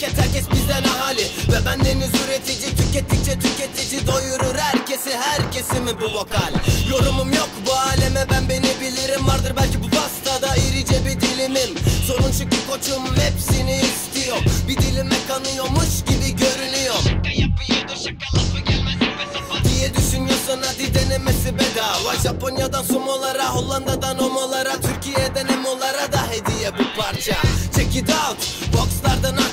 deli Ve bendeniz üretici tükettikçe tüketici Doyurur herkesi. Herkesi mi bu vokal? Yorumum yok bu aleme ben beni bilirim. Vardır belki bu pastada irice bir dilimim. Sorun şu ki koçum hepsini istiyor. Bir dilime kanıyormuş gibi görünüyor diye düşünüyorsan hadi denemesi bedava. Japonya'dan sumolara, Hollanda'dan homolara Türkiye'den emolara da hediye bu parça. Check it out, boxlardan knockout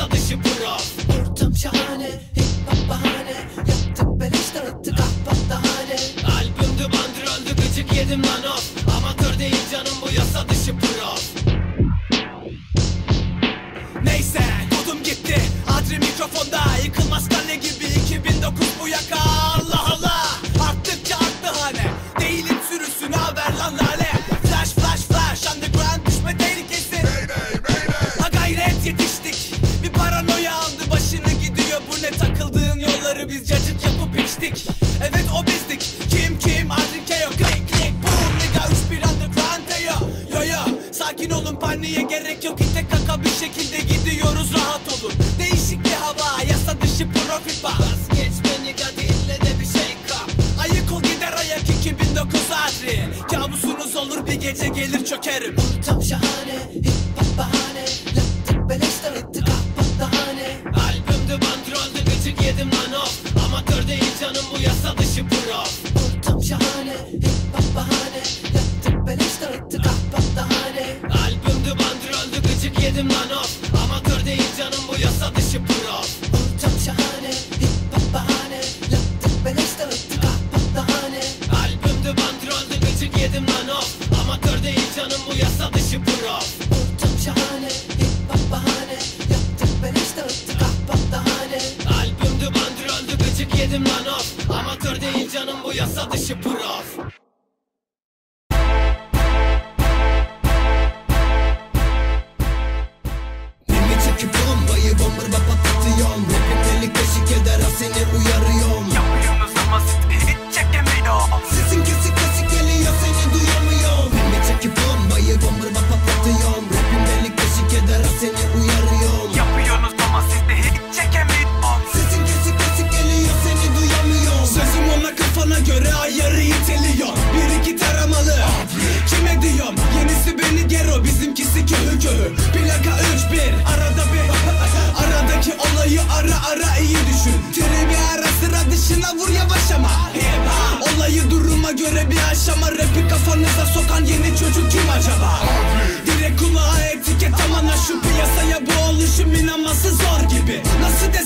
yasa dışı prof Ortam şahane, hip hop bahane. Yaptık beleşten ıttık ah patlahane Albümdü bandroldü, gıcık yedim lan of. Amatör değil canım bu yasa dışı prof Neyse kodum gitti. Adri mikrofonda içtik Evet o bizdik Kim kim? Adri Keo Klik klik. Boom Nigga 3 bir underground. Yo Yo yo. Sakin olun paniğe gerek yok. İte kaka bir şekilde gidiyoruz rahat olun. Değişik bir hava yasa dışı profit var. Vazgeç beni hadi ille de bir şey kap. Ayık ol gider ayak 2009 Adri. Kabusunuz olur bir gece gelir çökerim. Ortam şahane, hip hop bahane yedim lan of Amatör değil canım bu yasa dışı prof. Ortam şahane, hip hop bahane. Lattık beleşten ıttık ah patlahane Albümdü bandroldü gıcık yedim lan of Amatör değil canım bu yasa dışı prof. Ortam şahane, hip hop bahane. Yaptık beleşten ıttık ah patlahane Albümdü bandroldü gıcık yedim lan of Amatör değil canım bu yasa dışı prof yenisi beni gero bizimkisi köhü köhü. Plaka 3-1 arada bir. Aradaki olayı ara ara iyi düşün. Tribi ara sıra dışına vur yavaş ama. Olayı duruma göre bir aşama. Rapi kafanıza sokan yeni çocuk kim acaba? Direkt kulağa etiket amana şu piyasaya bu oluşum inanması zor gibi. Nasıl ve